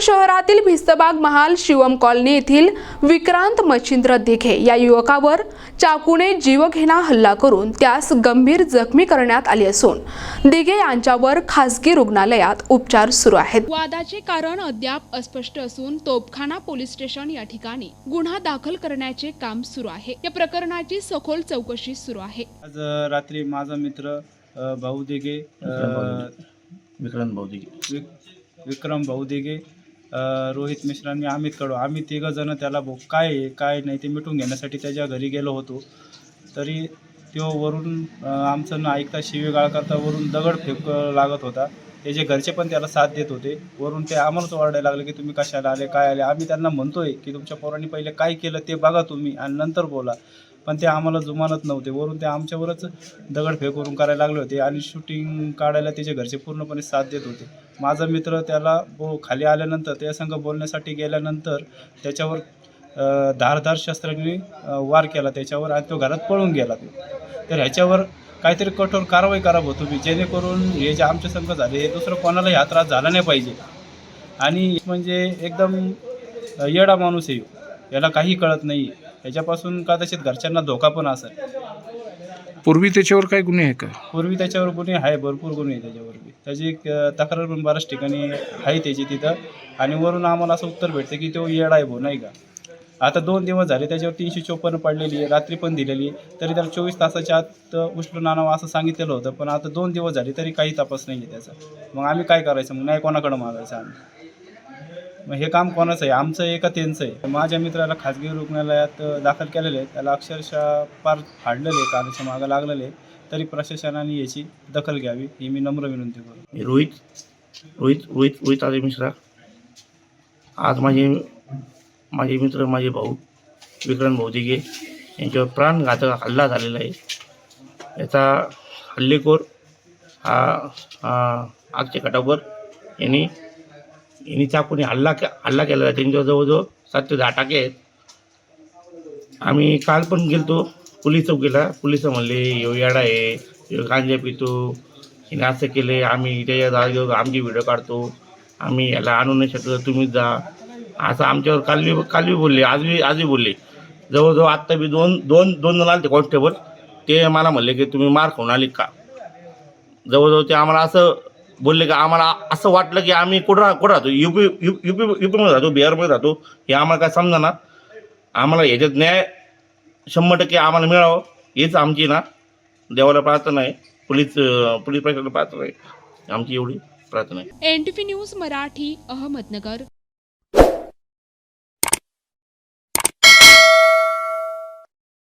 शहरातील भिस्तबाग महाल शिवम कॉलनी येथील विक्रांत मच्छिंद्र दिघे या युवकावर चाकूने जीवघेणा हल्ला करून त्यास गंभीर जखमी करण्यात आली असून दिघे यांच्यावर खासगी रुग्णालयात उपचार सुरू आहेत. वादाचे कारण अद्याप अस्पष्ट असून तोपखाना पोलीस स्टेशन या ठिकाणी गुन्हा दाखल करण्याचे काम सुरू आहे. या प्रकरणाची सखोल चौकशी सुरू आहे. आज रात्री माझा मित्र भाऊ दिघे विक्रांत भाऊजी विक- विक्रम भाऊ दिघे रोहित मिश्रा आणि अमित कडू आम्ही तिघं जण त्याला भाऊ काय आहे काय नाही ते मिटून घेण्यासाठी त्याच्या घरी गेलो होतो. तरी तो वरून आमचं न ऐकता शिवीगाळ करता वरून दगड फेक लागत होता. त्याचे घरचे पण त्याला साथ देत होते. वरून ते आम्हालाच ओरडायला लागले की तुम्ही कशाला आले काय आले? आम्ही त्यांना म्हणतोय की तुमच्या पोरांनी पहिले काय केलं ते बघा तुम्ही आणि नंतर बोला. पण ते आम्हाला जुमानत नव्हते. वरून ते आमच्यावरच दगडफेक करून करायला लागले होते आणि शूटिंग काढायला त्याचे घरचे पूर्णपणे साथ देत होते. माझा मित्र त्याला बो खाली आल्यानंतर त्यासंग बोलण्यासाठी गेल्यानंतर त्याच्यावर धारधार शस्त्रांनी वार केला त्याच्यावर आणि तो घरात पळून गेला. तो तर ह्याच्यावर काहीतरी कठोर कारवाई करा भाऊ तुम्ही. जेणेकरून हे जे आमच्या संघ झाले हे दुसरं कोणालाही हा त्रास झाला नाही पाहिजे. आणि म्हणजे एकदम येडा माणूस आहे. याला काही कळत नाही याच्यापासून कदाचित घरच्यांना धोका पण असेल. पूर्वी त्याच्यावर काय गुन्हे आहे का? पूर्वी त्याच्यावर गुन्हे आहे भरपूर गुन्हे आहे त्याच्यावर बी त्याची एक, अ, तक्रार पण बऱ्याच ठिकाणी आहे त्याची तिथं. आणि वरून आम्हाला असं उत्तर भेटतं की तो येडा आहे भाऊ नाही का? आता दोन दिवस झाले त्याच्यावर तीनशे चोपन्न पडलेली आहे रात्री पण दिलेली आहे. तरी त्याला चोवीस तासाच्या आत उचलून आणावं असं सांगितलेलं होतं. पण आता दोन दिवस झाले तरी काही तपास नाही आहे त्याचा. मग आम्ही काय करायचं? मग नाही कोणाकडं मागायचं आम्ही? मग हे काम कोणाचं आहे? आमचं आहे का त्यांचं आहे? माझ्या मित्राला खाजगी रुग्णालयात दाखल केलेलं आहे. त्याला अक्षरशः पार फाडलेलं आहे कानाच्या मागं लागलेलं आहे. तरी प्रशासनाने याची दखल घ्यावी ही मी नम्र विनंती करतो. रोहित रोहित रोहित रोहित आले मिश्रा. आज माझे माझे मित्र माझे भाऊ विक्रांत भाऊ यांच्यावर प्राणघातक हल्ला झालेला आहे. याचा हल्लेखोर हा हा आगच्या कटावर यांनी यांनी चाकूने हल्ला के हल्ला केला त्यांच्यावर जवळजवळ सात ते दहा टाके आहेत. आम्ही काल पण गेलतो पोलीस चौकीला पोलीस म्हणले यो याडा आहे यो गांजा पितो हिने असं केले आम्ही त्याच्या जागेवर आमची व्हिडिओ काढतो. आम्ही याला आणू नाही शकत तुम्हीच जा. असं आमच्यावर कालवी कालवी बोलले आजवी आजही बोलले. जवळजवळ आत्ता बी दोन दोन दोन जण आले ते कॉन्स्टेबल ते मला म्हणले की तुम्ही मार खाऊन आले का? जवळजवळ ते आम्हाला असं बोलले की आम्हाला असं वाटलं की आम्ही कुठं राह कुठं राहतो? युपी युपी युपीमध्ये राहतो बिहारमध्ये राहतो. हे आम्हाला काय समजा आम्हाला ह्याच्यात न्याय शंभर टक्के आम्हाला मिळावं हेच आमची ना देवाला प्रार्थना आहे. पोलीस पोलीस प्रशासनाला प्रार्थना आहे. आमची एवढी प्रार्थना आहे. N T news Marathi Ahmednagar.